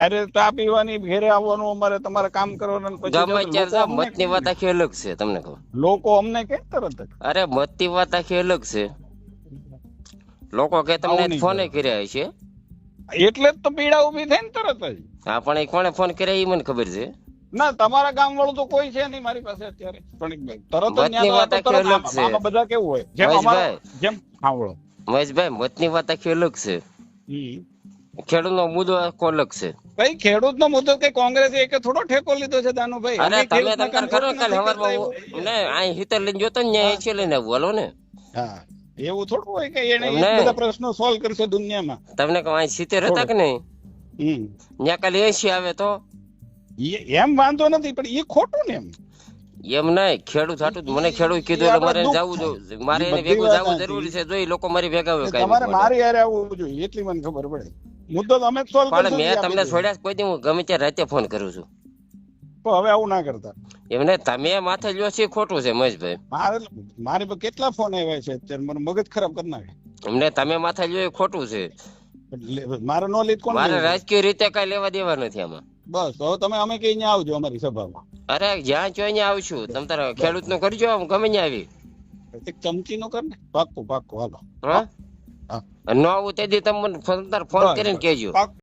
અરે ચા પીવાની ઘેરે આવવાનું અમારે તમારે કામ કરવાનું પછી મત મતની વાત આખી અલગ છે તમને કહું. લોકો અમને કે તરત અરે મતની વાત આખી અલગ છે. લોકો કે તમને ફોને કર્યા છે એટલે જ તો પીડા ઊભી થઈ ને તરત જ. હા પણ એ કોને ફોન કર્યા એ મને ખબર છે. ના તમારા ગામ વાળું તો કોઈ છે નહીં મારી પાસે અત્યારે પ્રણીકભાઈ તરત જ. આમાં બધા કેવું હોય? જેમ અમારા મહેશભાઈ. જેમ સાંભળો મહેશભાઈ મતની વાત આખી અલગ છે. હમ. ખેડૂતનો મુદ્દો આખો અલગ છે. કઈ ખેડૂત નો મુદ્દો કે કોંગ્રેસ એક થોડો ઠેકો લીધો છે દાનુભાઈ અરે તમે ખેડૂતના કરો કાલ હવારમાં ને અહીં હિતર લઈને જોતો ને ત્યાં છે લઈને બોલો ને. હા એવું થોડું હોય કે એને બધા પ્રશ્નો સોલ્વ કરશે દુનિયામાં. તમને કહું અહીં સિત્તેર હતા કે નહીં? હમ. ત્યાં કાલે એસી આવે તો? એમ વાંધો નથી પણ એ ખોટું ને એમ. એમ નહીં ખેડૂત હાટું મને ખેડૂત કીધું એટલે મારે જવું મારે એને ભેગું જવું જરૂરી છે જોઈ લોકો મારી ભેગા હોય તમારે મારી યાર આવવું જોઈએ એટલી મને ખબર પડે. મુદ્દો તો અમે સોલ્વ પણ મેં તમને છોડ્યા કોઈ દી હું ગમે ત્યારે રાતે ફોન કરું છું. તો હવે આવું ના કરતા. એમને તમે માથે લ્યો છે ખોટું છે મહેશભાઈ. મારે મારી પર કેટલા ફોન આવ્યા છે અત્યારે? મને મગજ ખરાબ કરી નાખે. એમને તમે માથે લ્યો એ ખોટું છે. મારે નો લીધ કોણ મારે રાજકીય રીતે કઈ લેવા દેવા નથી આમાં. બસ તો તમે અમે કઈ અહીંયા આવજો અમારી સભામાં. અરે જ્યાં જો અહીંયા આવશું. તમે તારા ખેડૂતનું કરજો ગમે ત્યાં આવી. એક ચમચી નો કર ને. પાક્કું પાક્કું હાલો. હા? હા. ન આવું તે દી તમે મને ફોન કરીને પાક્કું